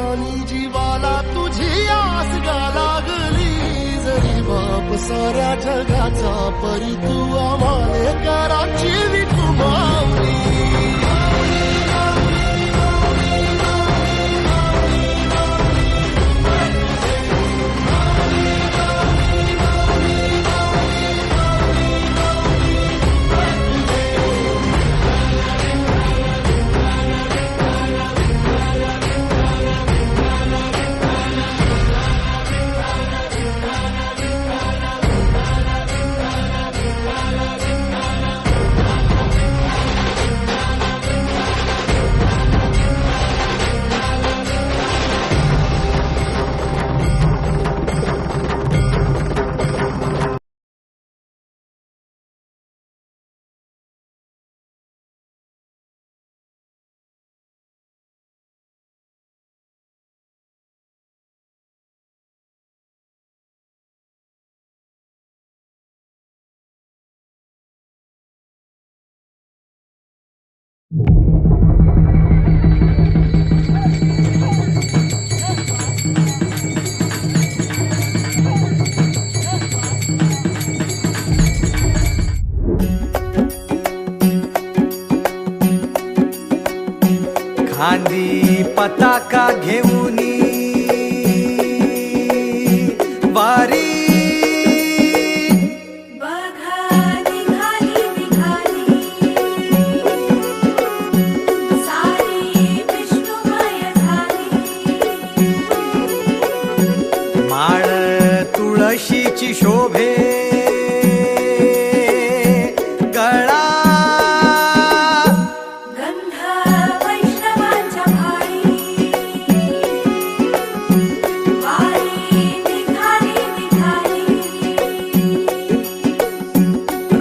आणि जीवाला तुझी आस गा लागली जरी बाप साऱ्या जगाचा परी तू आम्हाला कराची विठू मावली खांदी पताका घेऊनी वारी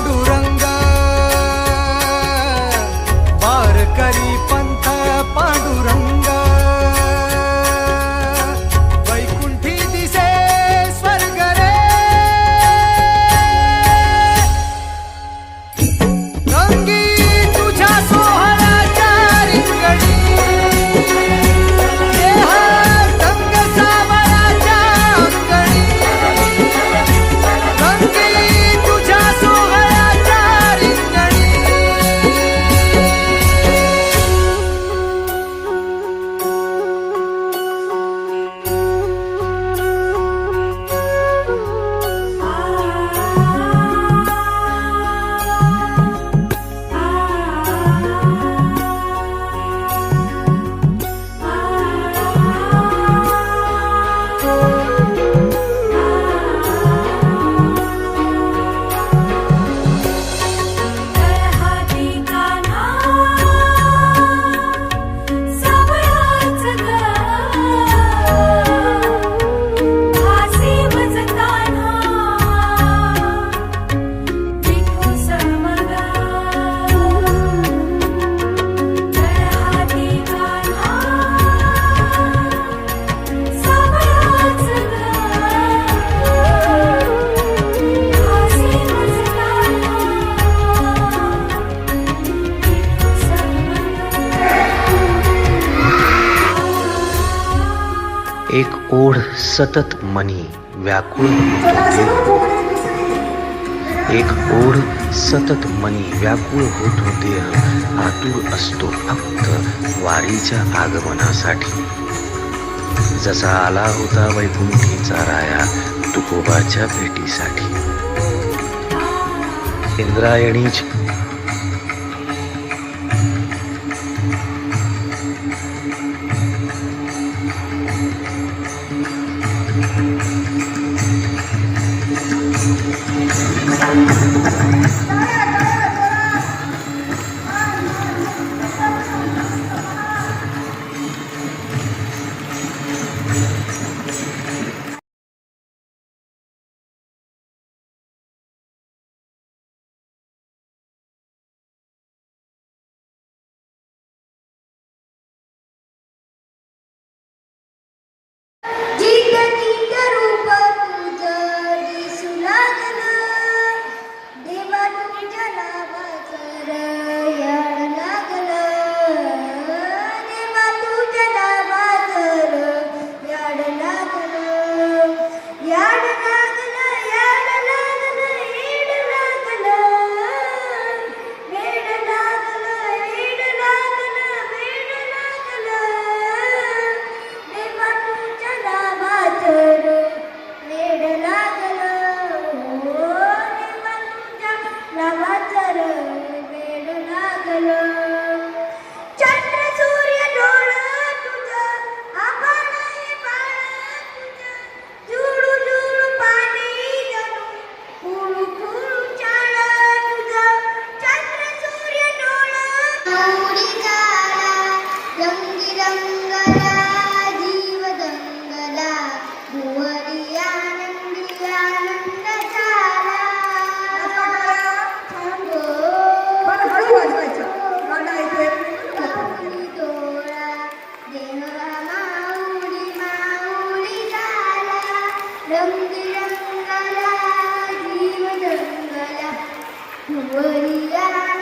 पांडुरंग वार करी पंथ पांडुरंग ओढ सतत मनी व्याकुळ होते. एक ओढ सतत मनी व्याकुळ होत होते. आतुर असतो फक्त वारीच्या आगमनासाठी. जसा आला होता वैकुंठीचा राया तुकोबाच्या भेटीसाठी. इंद्रायणीच Jika Maria.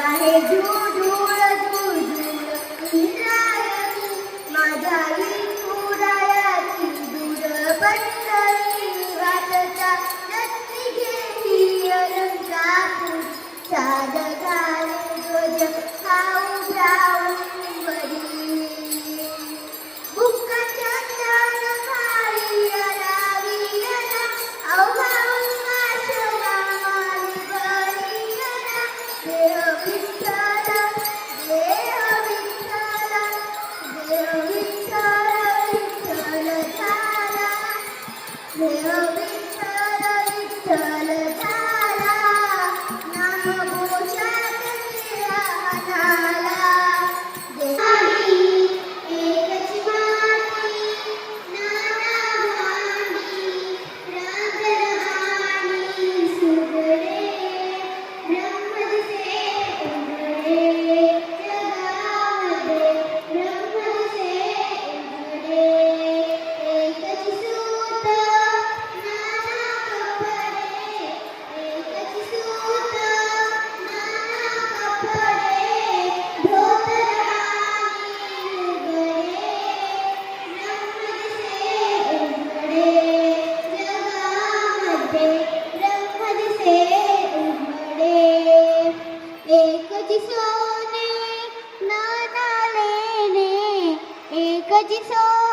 barreiro で车。